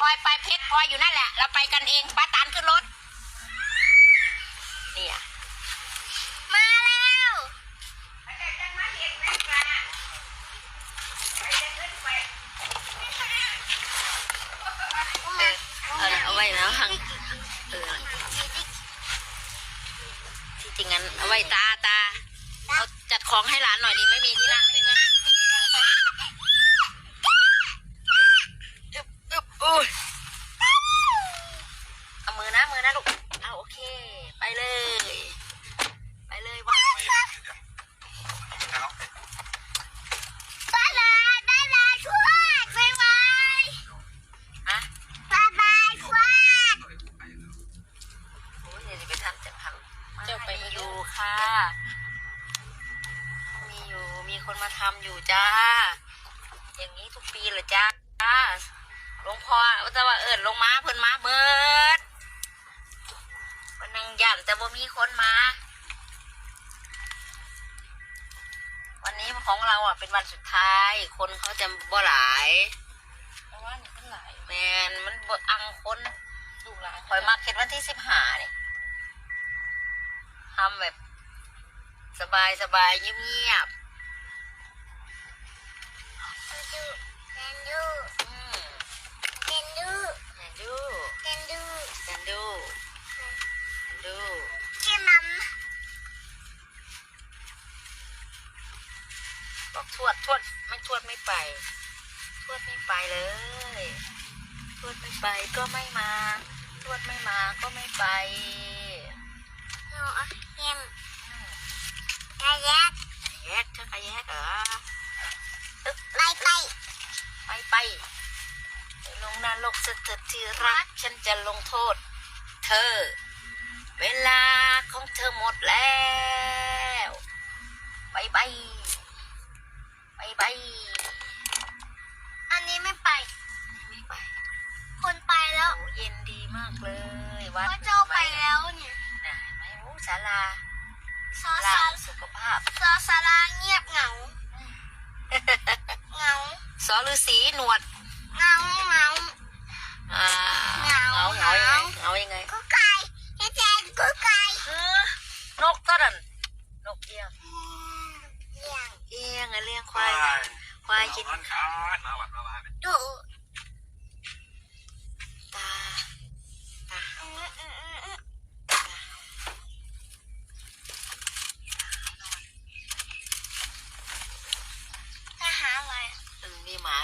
พลอยไปเพชรพลอยอยู่นั่นแหละ เราไปกันเองป้าตานขึ้นรถเนี่ยมาแล้วเออเอาไว้แล้วทางเออที่จริงงั้นเอาไว้ตาตาเอาจัดของให้หลานหน่อยดิไม่มีที่นั่ง ไปดูค่ะ มีอยู่มีคนมาทำอยู่จ้า อย่างนี้ทุกปีเลยจ้าหลวงพ่อว่าจะว่าเอิญลงมาเพิ่นมาเบิดวันนังย่านแต่บ่มีคนมา วันนี้ของเราอะเป็นวันสุดท้าย คนเขาจะบ่หลายเพราะว่านี่มันหลายแมนมันบ่อังคนลูกหลานคอยมาเก็ตวันที่สิบห้าเนี่ย ทำแบบ สบายสบายเงียบเล่นดูๆอืมเล่นดูแอนดูเล่นดูแอนดูแอนดูที่มัมบอกทวดทวดไม่ทวดไม่ไป ทวดไม่ไปเลย ทวดไม่ไปก็ไม่มา ทวดไม่มาก็ไม่ไป หนูเอ็มอืมกระแยกแยกเธอกะแยกเหรอไปไปไปไปไปลงนรกสเถิดที่รัก ฉันจะลงโทษ เธอ เวลาของเธอหมดแล้วไปไปไปไปอันนี้ไม่ไปไม่ไป คนไปแล้วโอ้เย็นดีมากเลยวัดพ่อโจไปแล้วเนี่ย ไหนไม่รู้ศาลาซอลาซาสุขภาพซอซาลาเงียบเหงา เหงา สอฤาษีหนวดเหงาเหงา อ่าเหงา เหงายังไงเหงาเหงายังไงกุ๊กไก่ให้แจนกุ๊กไก่เออนกตัวนั้นนกเอี้ยงเลี้ยงเอี้ยงไงเลี้ยงควายควายกินมันขาดมาวัดมาบ้านเนี่ยดู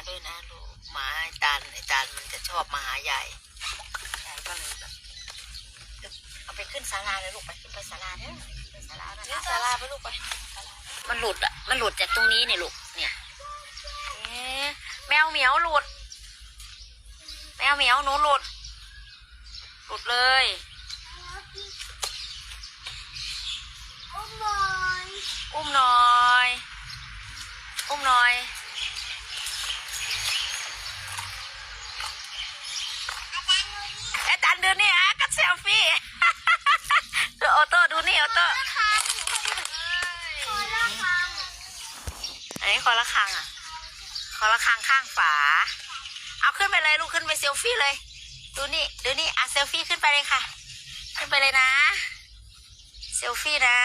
ด้วยนะลูกหมาไอ้ตาลไอ้ตาลมันจะชอบมาหาใหญ่ใหญ่ก็เลยแบบเอาไปขึ้นศาลาเลยลูกไปขึ้นไปศาลาเนี่ยขึ้นศาลานะนี่ศาลาไปลูกไปมันหลุดอะมันหลุดจากตรงนี้เนี่ยลูกเนี่ยเอ๊ะแมวเหมียวหลุด แมวเหมียวหนูหลุด หลุดเลยโอ้บอยอุ้มหน่อยอุ้มหน่อย ฟี่ ดูออโต้ดูนี่ออโต้ละครังคนละครังอันนี้คอละครังอะคอละครังข้างฝา เอาขึ้นไปเลยลูกขึ้นไปเซลฟี่เลย ดูนี่ดูนี่อะเซลฟี่ขึ้นไปเลยค่ะ ขึ้นไปเลยนะ เซลฟี่นะ